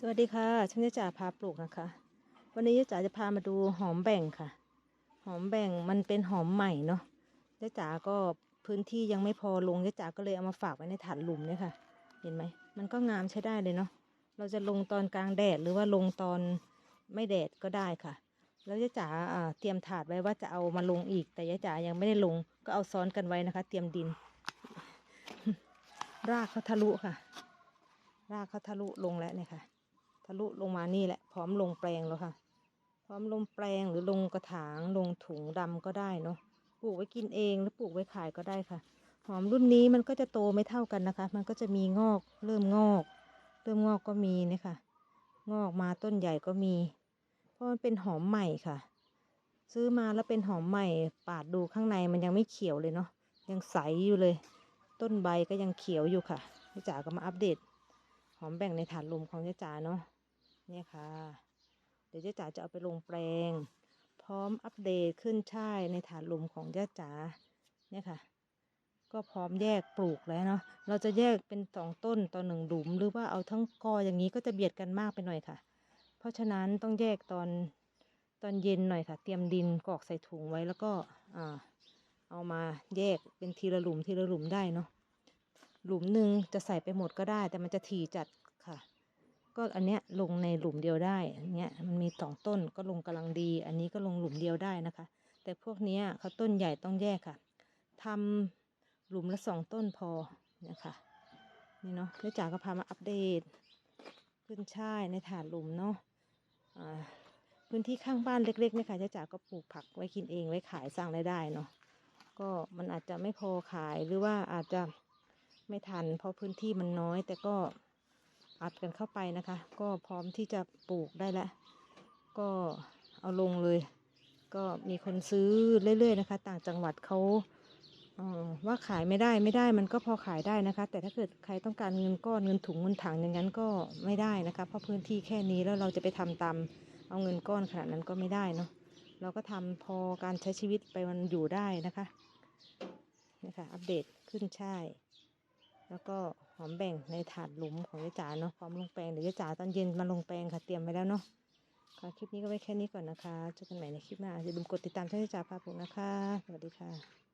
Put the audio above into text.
สวัสดีค่ะฉันยะจ๋าพาปลูกนะคะ วันนี้จ๋าจะพามาดูหอมแบ่งค่ะ หอมแบ่งมันเป็นหอมใหม่เนาะยะจ๋าก็พื้นที่ยังไม่พอลงยะจ๋าก็เลยเอามาฝากไว้ในถาดหลุมเนี่ยค่ะ เห็นไหมมันก็งามใช้ได้เลยเนาะเราจะลงตอนกลางแดดหรือว่าลงตอนไม่แดดก็ได้ค่ะ แล้วยะจ๋าอ่าเตรียมถาดไว้ว่าจะเอามาลงอีก แต่ยะจ๋ายังไม่ได้ลงก็เอาซ้อนกันไว้นะคะ เตรียมดิน รากเขาทะลุค่ะ รากเขาทะลุลงแล้วเนี่ยค่ะ ทะลุลงมานี่แหละ พร้อมลงแปลงแล้วค่ะ พร้อมลงแปลงหรือลงกระถางลงถุงดำก็ได้เนาะปลูกไว้กินเองหรือปลูกไว้ขายก็ได้ค่ะ หอมรุ่นนี้มันก็จะโตไม่เท่ากันนะคะ มันก็จะมีงอกเริ่มงอก เริ่มงอกก็มีเนี่ยค่ะงอกมาต้นใหญ่ก็มี เพราะมันเป็นหอมใหม่ค่ะ ซื้อมาแล้วเป็นหอมใหม่ ปาดดูข้างในมันยังไม่เขียวเลยเนาะยังใสอยู่เลย ต้นใบก็ยังเขียวอยู่ค่ะพี่จ๋าก็มาอัปเดต หอมแบ่งในถาดลมของเจ๊จ๋าเนาะ เนี่ยค่ะ เดี๋ยวเจ๊จ๋าจะเอาไปลงแปลง พร้อมอัปเดตขึ้นช่ายในถาดลมของเจ๊จ๋าเนี่ยค่ะ ก็พร้อมแยกปลูกแล้วเนาะเราจะแยกเป็นสองต้นต่อหนึ่งหลุม หรือว่าเอาทั้งกออย่างนี้ก็จะเบียดกันมากไปหน่อยค่ะ เพราะฉะนั้นต้องแยกตอนตอนเย็นหน่อยค่ะ เตรียมดินกรอกใส่ถุงไว้แล้วก็อ่าเอามาแยกเป็นทีละหลุมทีละหลุมได้เนาะหลุมหนึ่งจะใส่ไปหมดก็ได้ แต่มันจะถี่จัดค่ะ ก็อันเนี้ยลงในหลุมเดียวได้อันเนี้ยมันมีสองต้นก็ลงกำลังดี อันนี้ก็ลงหลุมเดียวได้นะคะ แต่พวกเนี้ยเขาต้นใหญ่ต้องแยกค่ะทำหลุมละสองต้นพอนี่ยค่ะนี่เนาะแล้วจ๋าก็พามาอัปเดต ขึ้นช่ายในถาดหลุมเนาะพื้นที่ข้างบ้านเล็กๆเนี่ยค่ะจ๋าก็ปลูกผักไว้กินเองไว้ขายสร้างรายได้เนาะก็มันอาจจะไม่พอขายหรือว่าอาจจะไม่ทัน เพราะพื้นที่มันน้อยแต่ก็ อัดกันเข้าไปนะคะ ก็พร้อมที่จะปลูกได้แล้ว ก็เอาลงเลย ก็มีคนซื้อเรื่อยๆนะคะ ต่างจังหวัดเขาว่าขายไม่ได้ไม่ได้มันก็พอขายได้นะคะ แต่ถ้าเกิดใครต้องการเงินก้อนเงินถุงเงินถังอย่างนั้นก็ไม่ได้นะคะ เพราะพื้นที่แค่นี้แล้วเราจะไปทำตามเอาเงินก้อนขนาดนั้นก็ไม่ได้เนาะเราก็ทำพอการใช้ชีวิตไปมันอยู่ได้นะคะนี่ค่ะอัปเดตขึ้นช่ายแล้วก็ หอมแบ่งในถาดหลุมของยายจ๋าเนาะพร้อมลงแปลงเดี๋ยวยายจ๋าตอนเย็นมาลงแปลงค่ะเตรียมไว้แล้วเนาะค่ะคลิปนี้ก็ไว้แค่นี้ก่อนนะคะเจอกันใหม่ในคลิปหน้าอย่าลืมกดติดตามช่องยายจ๋าพาผมนะคะสวัสดีค่ะ